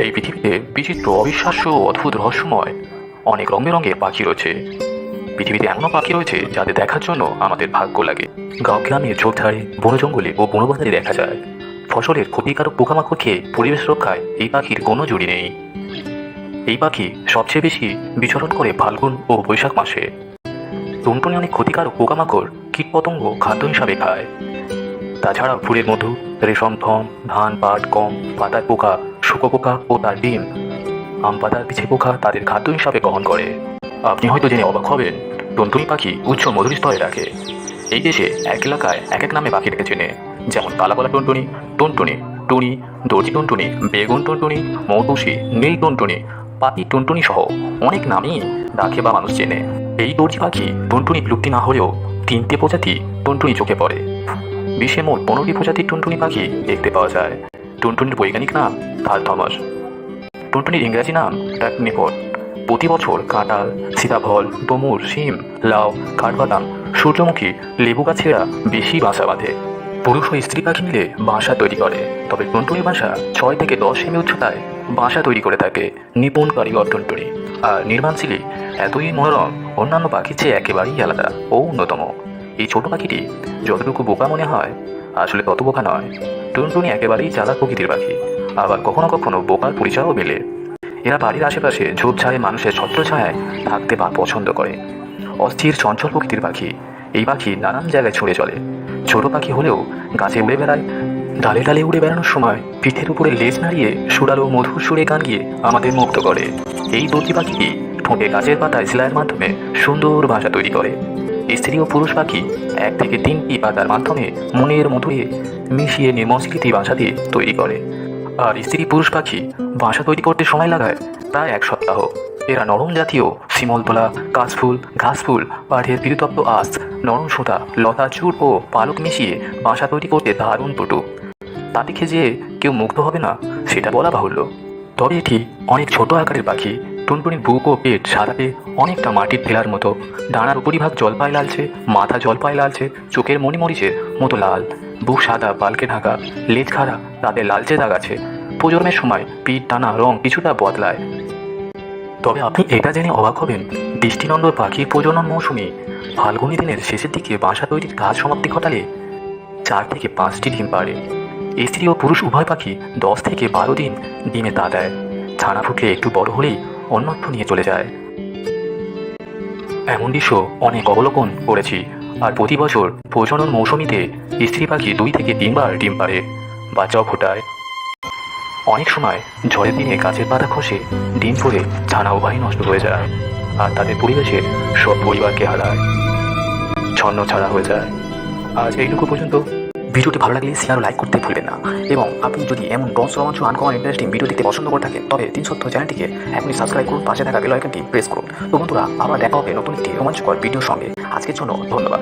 এই পৃথিবীতে বিচিত্র, অবিশ্বাস্য ও অদ্ভুত রহস্যময় অনেক রঙ বেরঙের পাখি রয়েছে। পৃথিবীতে এমনও পাখি রয়েছে যাদের দেখার জন্য আমাদের ভাগ্য লাগে। গাঁও গ্রামে ঝোপঝাড়ে, বন জঙ্গলে ও বনবাজারে দেখা যায়। ফসলের ক্ষতিকারক পোকামাকড় খেয়ে পরিবেশ রক্ষায় এই পাখির কোনো জুড়ি নেই। এই পাখি সবচেয়ে বেশি বিচরণ করে ফাল্গুন ও বৈশাখ মাসে। টুনটুনি অনেক ক্ষতিকারক পোকামাকড় কীটপতঙ্গ খাদ্য হিসাবে খায়। তাছাড়া ফুলের মধু, রেশম থম ধান, পাট, গম, পাতার পোকা পোকা ও তার ডিম। আম পাতার পিছে পোকা তাদের খাদ্য হিসাবে গ্রহণ করে। আপনি হয়তো জেনে অবাক হবেন, টুনটুনি পাখি উচ্চ মধুর স্তরে রাখে। এই দেশে এক এলাকায় এক এক নামে পাখিটাকে চেনে, যেমন কালাকলা টুনটুনি টুনটুনি, টুনি, দর্জি টুনটুনি, বেগুন টুনটুনি, মৌটুসি, নীল টুনটুনি, পাতি টুনটুনি সহ অনেক নামই ডাকে বা মানুষ চেনে। এই দর্জি পাখি টুনটুনি বিলুপ্তি না হলেও তিনটে প্রজাতি টুনটুনি চোখে পড়ে। বিশ্বে মোট পনেরোটি প্রজাতির টুনটুনি পাখি দেখতে পাওয়া যায়। টুনটুনির বৈজ্ঞানিক নাম কার্ল থমাস টুনটুনির ইংরাজি নাম ট্যাকনিপট প্রতি বছর কাঁঠাল, সীতাফল, ডমুর, শিম, লাউ, কাঠবাদাম, সূর্যমুখী, লেবু গাছেরা বেশি বাসা বাঁধে। পুরুষ ও স্ত্রী পাখি মিলে বাসা তৈরি করে। তবে টুনটুনি বাসা ছয় থেকে দশ সেমি উচ্চতায় বাসা তৈরি করে থাকে নিপুণ কারিগর টুনটুনি। আর নির্মাণশীলী এতই মনোরম, অন্যান্য পাখির চেয়ে একেবারেই আলাদা ও অন্যতম এই ছোট পাখিটি যতটুকু বোকা মনে হয়, আসলে তত বোকা নয়। টুনটুনি একেবারেই চালাক প্রকৃতির পাখি। আবার কখনো কখনো বোকার পরিচয়ও মেলে। এরা বাড়ির আশেপাশে ঝোপঝাড়ে মানুষের ছত্রছায়ায় থাকতে বা পছন্দ করে। অস্থির চঞ্চল প্রকৃতির পাখি। এই পাখি নানান জায়গায় ছুঁড়ে চলে। ছোট পাখি হলেও গাছে উড়ে বেড়ায়, ডালে ডালে উড়ে বেড়ানোর সময় পিঠের উপরে লেজ নাড়িয়ে সুরালো মধুর সুরে গান গিয়ে আমাদের মুক্ত করে। এই দর্জি পাখিটি ঠোঁটে গাছের পাতায় সেলাইয়ের মাধ্যমে সুন্দর ভাষা তৈরি করে। স্ত্রী ও পুরুষ পাখি এক থেকে তিনটি পাতার মাধ্যমে মনের মধুরে মিশিয়ে নির্মস্কৃতি বাসা দিয়ে তৈরি করে। আর স্ত্রী পুরুষ পাখি বাসা তৈরি করতে সময় লাগায় প্রায় এক সপ্তাহ। এরা নরম জাতীয় শিমলতলা কাশফুল, ঘাসফুল, পাঠের বিরুতপ্ত আঁশ নরম সুতা, লতা, চুর ও পালক মিশিয়ে বাসা তৈরি করতে দারুণ পটু তা দেখে যে কেউ মুগ্ধ হবে না, সেটা বলা বাহুল্য। তবে এটি অনেক ছোট আকারের পাখি। টুনটুনির বুক ও পেট সাদাতে অনেকটা মাটির ফেলার মতো, ডানার উপরিভাগ জলপাই লালছে মাথা জলপাই লালছে চোখের মণিমরিচের মতো লাল, বুক সাদা, পালকে ঢাকা, লেজ খাড়া তাতে লালচে দাগ আছে। প্রজন্মের সময় পিঠ টানা রং কিছুটা বদলায়। তবে আপনি এটা জেনে অবাক হবেন, দৃষ্টিনন্দর পাখির প্রজনন মৌসুমে ফাল্গুনি দিনের শেষের দিকে বাসা তৈরির কাজ সমাপ্তি ঘটালে চার থেকে পাঁচটি ডিম পাড়ে। স্ত্রী ও পুরুষ উভয় পাখি দশ থেকে বারো দিন ডিমে তা দেয়। ছানা ফুটলে একটু বড় হলেই অন্যত্র নিয়ে চলে যায়। এমন দৃশ্য অনেক অবলোকন করেছি, আর প্রতি বছর প্রজনন মৌসুমিতে স্ত্রী পাখি দুই থেকে তিনবার ডিম পাড়ে, বাচ্চাও ফোটায়। অনেক সময় ঝড়ের দিনে গাছের পাতা খসে, ডিম পড়ে ছানা উভয় নষ্ট হয়ে যায়, আর তাদের পরিবেশের সব পরিবারকে হারায়। ছন্ন ছাড়া হয়ে যায়। আজ এইটুকু পর্যন্ত। ভিডিওটি ভালো লাগলে শেয়ার ও লাইক করতে ভুলবেন না। এবং আপনি যদি এমন রস রোমাঞ্চ আনকমন ইন্টারেস্টিং ভিডিও দেখতে পছন্দ করে থাকেন, তবে তিন সত্য চ্যানেলটিকে এখনই সাবস্ক্রাইব করুন, পাশে থাকা বেল আইকনটি প্রেস করুন। তো বন্ধুরা, আবার দেখা হবে নতুন একটি রোমাঞ্চকর ভিডিওর সঙ্গে। আজকের জন্য ধন্যবাদ।